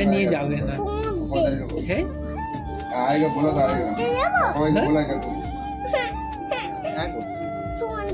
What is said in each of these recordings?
ধারে নিয়ে যাবে না হ্যাঁ आएगा बोला तो आएगा कोई बोला क्या तू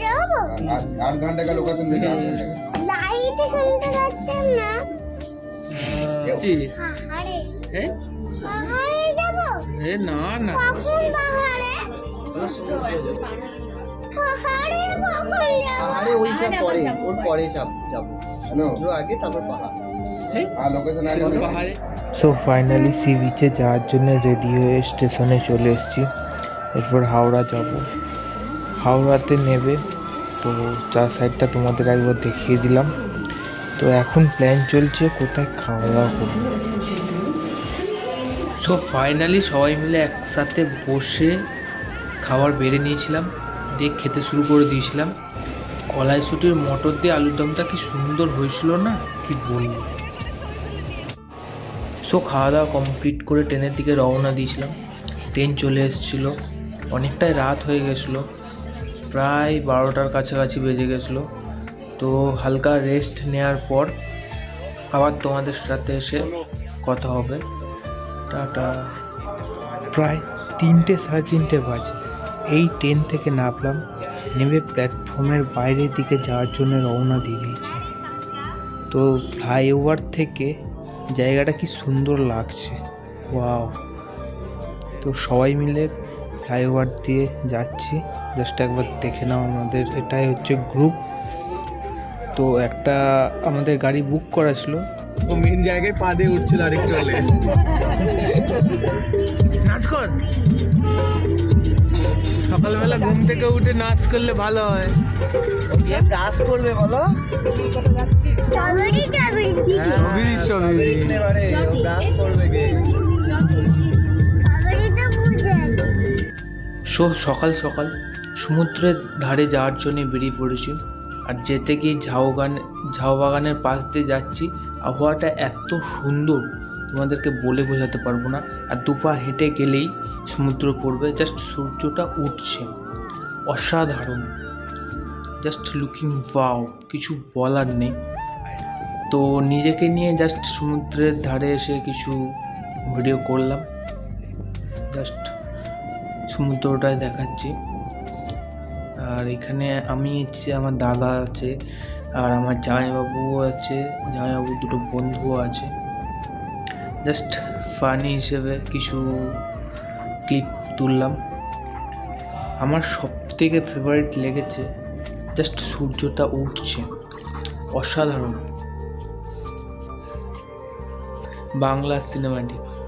যাবো आठ आठ घंटे का लोकेशन भेजा आठ घंटे का লাইট এখানটা যাচ্ছেন না যাচ্ছিস? পাহাড়ে হ্যাঁ পাহাড়ে যাবো এ না না কখন পাহাড়ে পাহাড়ে কখন যাবো আরে ওইটা পরে ওর পরে যাব যাবো हेलो ওর আগে তারপর পাহাড় সো ফাইনালি সি বিচে যাওয়ার জন্য রেডি হয়ে স্টেশনে চলে এসেছি। এরপর হাওড়া যাব। হাওড়াতে নেবে। তো চার সাইডটা তোমাদের একবার দেখিয়ে দিলাম। তো এখন প্ল্যান চলছে কোথায় খাওয়া দাওয়া করব। সো ফাইনালি সবাই মিলে একসাথে বসে খাবার বেড়ে নিয়েছিলাম। দিয়ে খেতে শুরু করে দিয়েছিলাম। কলাইশুটির মটর দিয়ে আলুর দমটা কি সুন্দর হয়েছিল না? কি বলব? সো খাওয়া দাওয়া কমপ্লিট করে ট্রেনের দিকে রওনা দিয়েছিলাম। ট্রেন চলে এসেছিল। অনেকটাই রাত হয়ে গেছিল। প্রায় বারোটার কাছাকাছি বেজে গেছিল। তো হালকা রেস্ট নেওয়ার পর আবার তোমাদের সাথে এসে কথা হবে। টাটা। প্রায় তিনটে, সাড়ে তিনটে বাজে। এই ট্রেন থেকে নামলাম। নেমে প্ল্যাটফর্মের বাইরের দিকে যাওয়ার জন্য রওনা দিয়ে দিয়েছি। তো ফ্লাইওভার থেকে জায়গাটা কি সুন্দর লাগছে। ওয়াও। তো সবাই মিলে ফ্লাইওভার দিয়ে যাচ্ছি। জাস্ট একবার দেখে নাও আমাদের। এটাই হচ্ছে গ্রুপ। তো একটা আমাদের গাড়ি বুক করা ছিল। ও মেন জায়গায় পা দিয়ে উঠছিল আরেকটু নাচ কর সকালবেলা ঘুম থেকে উঠে নাচ করলে ভালো হয়। যে করবে বলো? স্ট্রবেরি যাবে। Strawberry, strawberry. ডান্স করবে কে স্ট্রবেরি তো বুঝে। সো সকাল সকাল। সমুদ্রের ধারে যাওয়ার জন্য বেরিয়ে পড়েছি। আর যেতে গিয়ে ঝাউ গান ঝাউ বাগানের পাশ দিয়ে যাচ্ছি। আবহাওয়াটা এত সুন্দর তোমাদেরকে বলে বোঝাতে পারব না। আর দুপা হেঁটে গেলেই সমুদ্র পড়বে জাস্ট সূর্যটা উঠছে। অসাধারণ। জাস্ট লুকিং ওয়াও কিছু বলার নেই। তো নিজেকে নিয়ে জাস্ট সমুদ্রের ধারে এসে কিছু ভিডিও করলাম। জাস্ট সমুদ্রটাই দেখাচ্ছি। আর এখানে আমি হচ্ছে আমার দাদা আছে, আর আমার জামাইবাবুও আছে, জামাইবাবুর দুটো বন্ধুও আছে। জাস্ট ফানি হিসেবে কিছু ক্লিপ তুললাম। আমার সব থেকে ফেভারিট লেগেছে জাস্ট সূর্যটা উঠছে। অসাধারণ। বাংলা সিনেমাটিক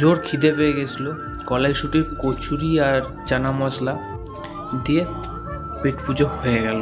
জোর খিদে পেয়ে গেছিল। কলাইশুঁটির কচুরি আর চানা মশলা দিয়ে পেট পুজো হয়ে গেল।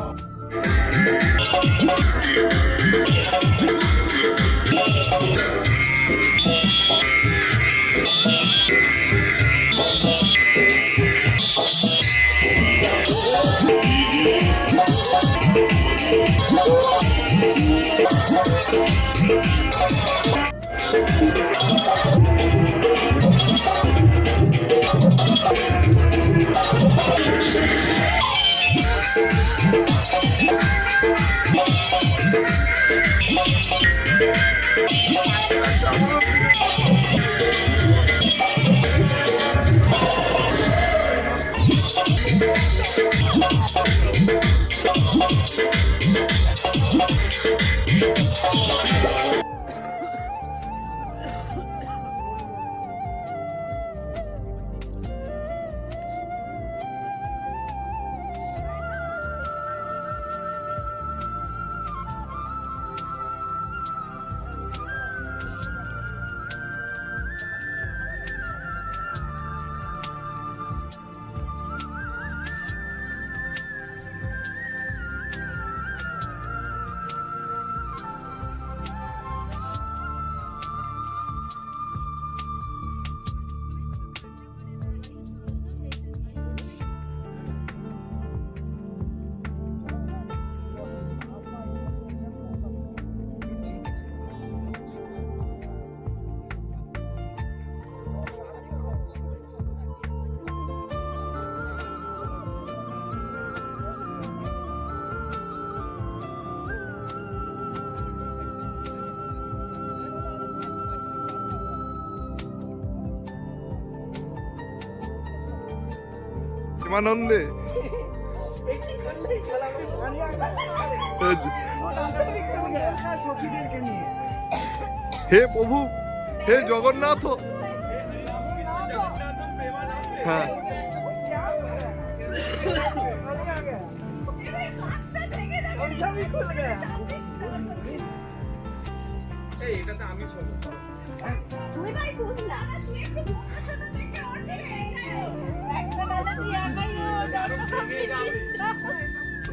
প্রেমানন্দে। হে প্রভু হে জগন্নাথ। হ্যাঁ। তুই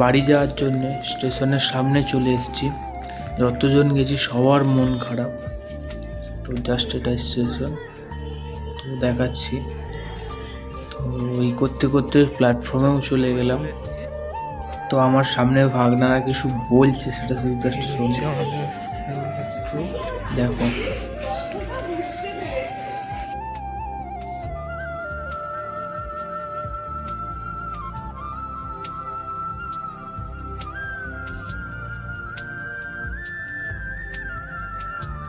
বাড়ি যাওয়ার জন্য স্টেশনের সামনে চলে এসেছি। যতজন গেছি, সবার মন খারাপ। তো জাস্ট এটা স্টেশন তো দেখাচ্ছি। তো ওই করতে করতে প্ল্যাটফর্মেও চলে গেলাম। তো আমার সামনে ভাগনারা কিছু বলছে, সেটা শুধু জাস্ট শুনছি। D'accord.